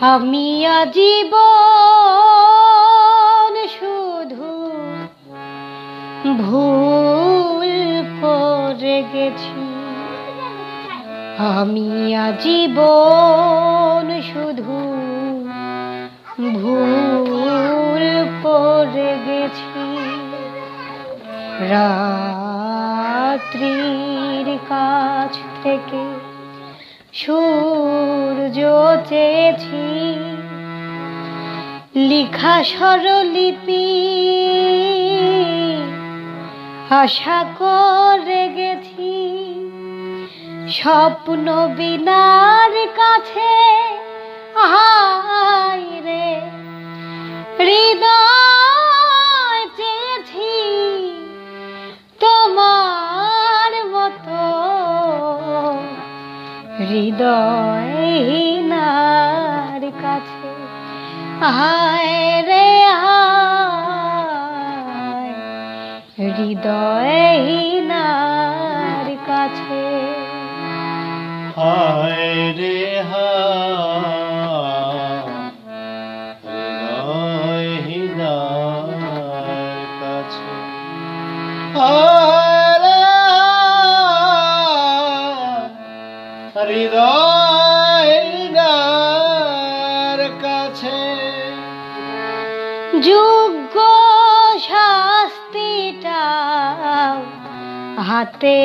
আমি আজীবন শুধু ভুল করে গেছি। আমি আজীবন শুধু ভুল করে গেছি। রাত্রির কাছ থেকে সূর্য চেয়েছি। লিখা স্বরলিপি। আশা করে গেছি। স্বপ্ন বিনার কাছে। আহাই রে। হৃদয় হৃদয়হীনার কাছে। হায় রে হায় হৃদয়হীনার কাছে। হায় রে হায় হাতে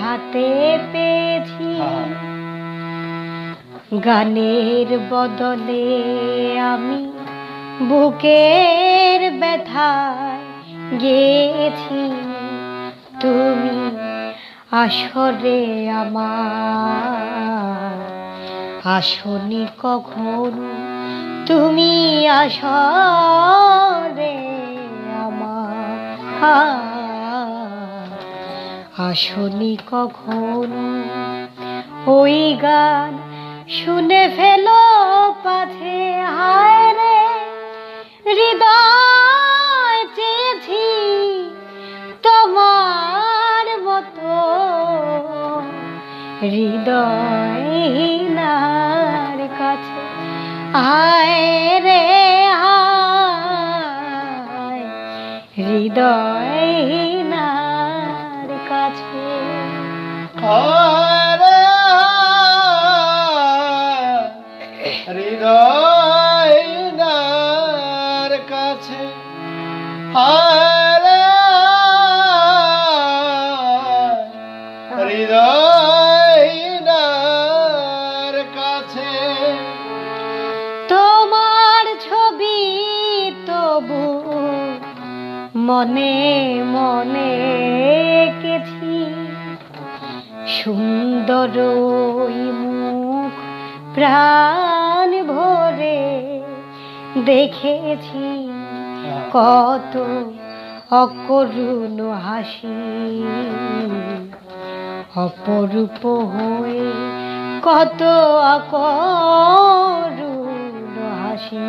হাতে পেয়েছি। গানের বদলে আমি বুকের ব্যথায় গেছি তুমি আসরে আমার। আসনি কখন তুমি আসরে আমার। আসনি কখন? ওই গান শুনে ফেলো পাথে হায় রে। হৃদয় চেয়েছি তোমার মতো। হৃদয়হীনার কাছে, হায় রে হৃদয়হীনার হৃদয় কাছে হায় কাছে। তোমার ছবি তবু মনে মনে এঁকেছি। সুন্দর মুখ প্রাণ ভরে দেখেছি। কত অকরুণ হাসি। অপরূপ হয়ে কত অকরুণ হাসি।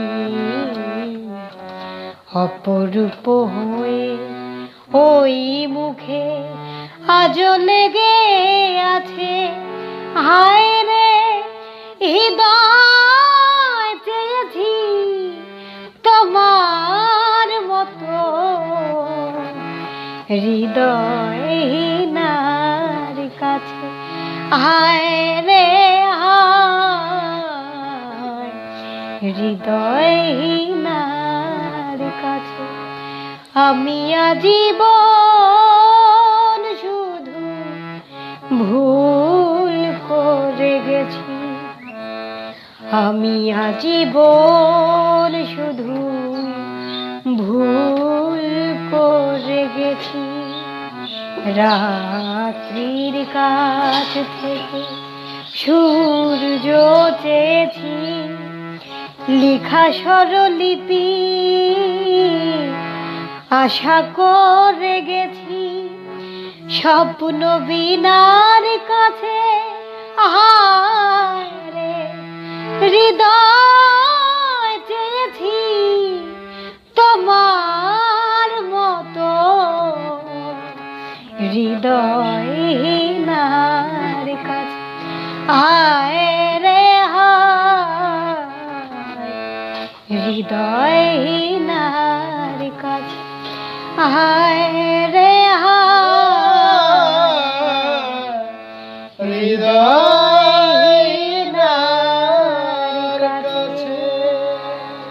অপরূপ হয়ে ওই মুখে আজ লেগে আছে। হায় রে, হৃদয় হৃদয়হীনার কাছে। হায় রে হায় হৃদয়হীনার কাছে। আমি আজীবন শুধু ভুল করে গেছি। আমি আজীবন শুধু ভুল গেছি রাত্রির কাছ থেকে সূর্য চেয়েছি লিখা স্বরলিপি। আশা করে গেছি স্বপ্ন বিনার কাছে, আহারে হৃদয় হায় রে হৃদয়হীনার কাছে। হায় রে